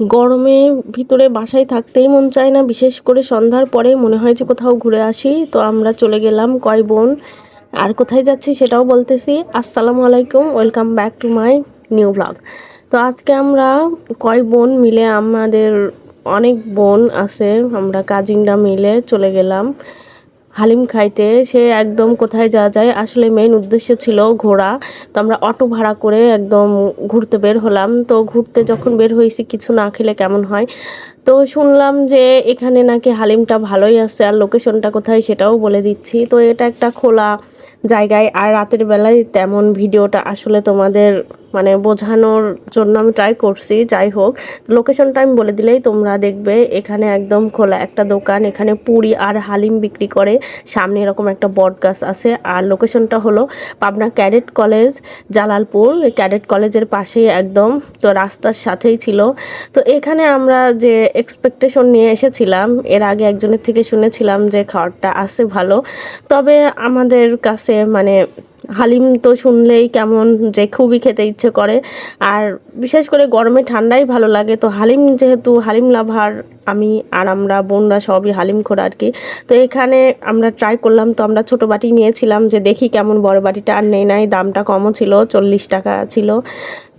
গরমে ভিতরে বাসায় থাকতেই মন চায় না, বিশেষ করে সন্ধ্যার পরে মনে হয় যে কোথাও ঘুরে আসি। তো আমরা চলে গেলাম কয় বোন। আর কোথায় যাচ্ছি সেটাও বলতেছি। আসসালামু আলাইকুম, welcome back to my new blog. তো আজকে আমরা কয় বোন মিলে আমাদের অনেক বোন আছে, আমরা কাজিনরা মিলে চলে গেলাম। হালিম খাইতে, সে একদম কোথায় যাওয়া যায়? আসলে মেইন উদ্দেশ্য ছিল ঘোরা। তো আমরা অটো ভাড়া করে একদম ঘুরতে বের হলাম। তো ঘুরতে যখন বের হয়েছি, কিছু না খেলে কেমন হয়? তো শুনলাম যে এখানে নাকি হালিমটা ভালোই আছে আর লোকেশনটা কোথায় সেটাও বলে দিচ্ছি। তো এটা একটা খোলা জায়গায় আর রাতের বেলায় তেমন ভিডিওটা আসলে তোমাদের মানে বোঝানোর জন্য আমি ট্রাই করছি, যাই হোক। লোকেশনটা আমি বলে দিলেই তোমরা দেখবে, এখানে একদম খোলা একটা দোকান, এখানে পুরি আর হালিম বিক্রি করে। সামনে এরকম একটা বট গাছ আছে আর লোকেশনটা হলো Pabna cadet college, Jalalpur. Cadet কলেজের পাশেই একদম, তো রাস্তার সাথেই ছিল। তো এখানে আমরা যে এক্সপেকটেশন নিয়ে এসেছিলাম। এর আগে একজনের থেকে শুনেছিলাম যে খাবারটা আছে ভালো। তবে আমাদের কাছে মানে হালিম তো শুনলেই কেমন যে খুবই খেতে ইচ্ছে করে। আর বিশেষ করে গরমে ঠান্ডাই ভালো লাগে। তো হালিম যেহেতু হালিম লাভার, আমি আর আমরা বোনরা সবই হালিম খোর আর কি। তো এখানে আমরা ট্রাই করলাম, তো আমরা ছোট বাটি নিয়েছিলাম যে দেখি কেমন বড় বাটিটা আর নেই নাই, দামটা কমও ছিল, চল্লিশ টাকা ছিল।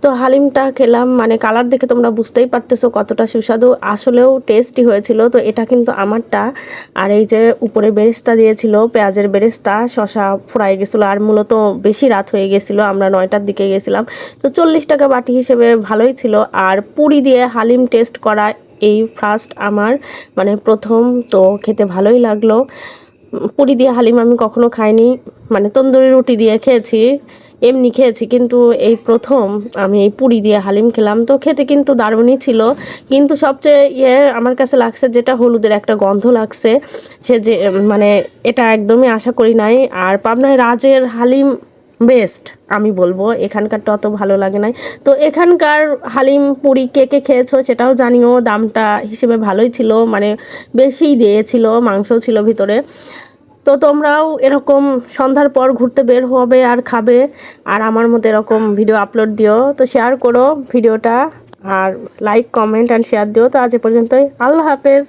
তো হালিমটা খেলাম মানে কালার দেখে তোমরা বুঝতেই পারতেছো কতটা সুস্বাদু। আসলেও টেস্টি হয়েছিল, তো এটা কিন্তু আমারটা। আর এই যে উপরে বেরেস্তা দিয়েছিল, পেঁয়াজের বেরেস্তা শশা ফ্রাই গেছিল, আর মূলত বেশি রাত হয়ে গেছিল, আমরা নয়টার দিকে গেছিলাম। তো চল্লিশ টাকা বাটি হিসেবে ভালোই ছিল। আর পুরি দিয়ে হালিম টেস্ট করা এই ফার্স্ট আমার মানে প্রথম, তো খেতে ভালোই লাগল। পুরি দিয়ে হালিম আমি কখনো খাইনি। মানে তন্দুরি রুটি দিয়ে খেয়েছি, এমনি খেয়েছি, কিন্তু এই প্রথম আমি এই পুরি দিয়ে হালিম খেলাম। তো খেতে কিন্তু দারুণই ছিল, কিন্তু সবচেয়ে ইয়ে আমার কাছে লাগছে যেটা হলুদের একটা গন্ধ লাগছে, সে যে মানে এটা একদমই আশা করি নাই। আর পাবনায় রাজের হালিম বেস্ট, আমি বলব। এখানকারটা অত ভালো লাগে নাই। তো এখানকার হালিম পুরি কে কে খেয়েছো সেটাও জানিও, দামটা হিসেবে ভালোই ছিল মানে বেশিই দিয়েছিল, মাংস ছিল ভিতরে। তো তোমরাও এরকম সন্ধ্যার পর ঘুরতে বের হবে আর খাবে, আর আমার মতো এরকম ভিডিও আপলোড দিও। তো শেয়ার করো ভিডিওটা, আর লাইক কমেন্ট অ্যান্ড শেয়ার দিও। তো আজ এ পর্যন্তই। আল্লাহ হাফেজ।